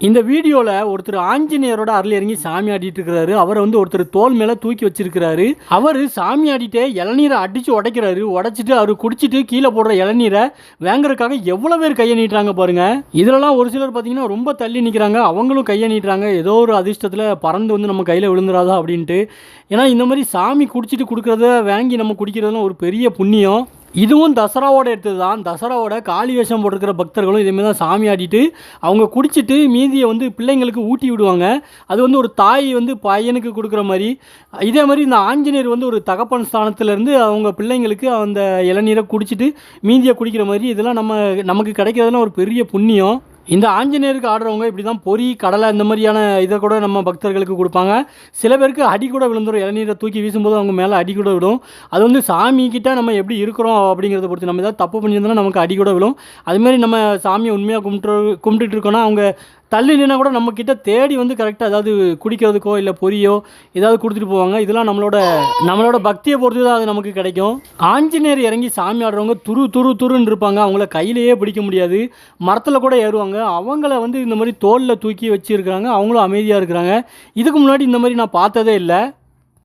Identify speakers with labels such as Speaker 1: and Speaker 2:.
Speaker 1: இந்த வீடியோவில் ஒருத்தர் ஆஞ்சநேயரோட அருள் இறங்கி சாமி ஆடிட்டு இருக்கிறாரு. அவரை வந்து ஒருத்தர் தோல் மேலே தூக்கி வச்சிருக்கிறாரு. அவர் சாமி ஆடிட்டே இளநீரை அடித்து உடைக்கிறாரு. உடைச்சிட்டு அவர் குடிச்சிட்டு கீழே போடுற இளநீரை வாங்குறதுக்காக எவ்வளோ பேர் கையை நீட்டுறாங்க பாருங்க. இதெல்லாம் ஒரு சிலர் பார்த்தீங்கன்னா ரொம்ப தள்ளி நிற்கிறாங்க அவங்களும் கையை நீட்டுறாங்க. ஏதோ ஒரு அதிர்ஷ்டத்தில் பறந்து வந்து நம்ம கையில் விழுந்துடாதா அப்படின்ட்டு. ஏன்னா இந்த மாதிரி சாமி குடிச்சிட்டு கொடுக்குறத வாங்கி நம்ம குடிக்கிறதுலாம் ஒரு பெரிய புண்ணியம். இதுவும் தசராவோட எடுத்தது தான். தசராவோட காளி வேஷம் போட்டிருக்கிற பக்தர்களும் இதேமாரி தான் சாமி ஆடிட்டு அவங்க குடிச்சிட்டு மீதியை வந்து பிள்ளைங்களுக்கு ஊட்டி விடுவாங்க. அது வந்து ஒரு தாய் வந்து பையனுக்கு கொடுக்குற மாதிரி. இதே மாதிரி இந்த ஆஞ்சநேயர் வந்து ஒரு தகப்பன் ஸ்தானத்துலேருந்து அவங்க பிள்ளைங்களுக்கு அந்த இளநீரை குடிச்சிட்டு மீதியை குடிக்கிற மாதிரி இதெல்லாம் நம்ம நமக்கு கிடைக்கிறதுலாம் ஒரு பெரிய புண்ணியம். இந்த ஆஞ்சநேயருக்கு ஆடுறவங்க இப்படி தான் பொறி கடலை இந்த மாதிரியான இதை கூட நம்ம பக்தர்களுக்கு கொடுப்பாங்க. சில பேருக்கு அடி கூட விழுந்துடும் இளநீரை தூக்கி வீசும்போது அவங்க மேலே அடி கூட விடும். அது வந்து சாமி கிட்ட நம்ம எப்படி இருக்கிறோம் அப்படிங்கிறத பொறுத்து நம்ம ஏதாவது தப்பு பண்ணியிருந்தோம்னா நமக்கு அடி கூட விழும். அதுமாரி நம்ம சாமியை உண்மையாக கும்பிட்டு கும்பிட்டுட்டு இருக்கோன்னா அவங்க தள்ளி நின்னா கூட நம்மக்கிட்ட தேடி வந்து கரெக்டாக ஏதாவது குடிக்கிறதுக்கோ இல்லை பொரியோ ஏதாவது கொடுத்துட்டு போவாங்க. இதெல்லாம் நம்மளோட நம்மளோட பக்தியை பொறுத்து தான் அது நமக்கு கிடைக்கும். ஆஞ்சநேயர் இறங்கி சாமி ஆடுறவங்க துரு துரு துருன்னு இருப்பாங்க. அவங்கள கையிலேயே பிடிக்க முடியாது. மரத்தில் கூட ஏறுவாங்க. அவங்கள வந்து இந்த மாதிரி தோலில் தூக்கி வச்சுருக்குறாங்க. அவங்களும் அமைதியாக இருக்கிறாங்க. இதுக்கு முன்னாடி இந்த மாதிரி நான் பார்த்ததே இல்லை.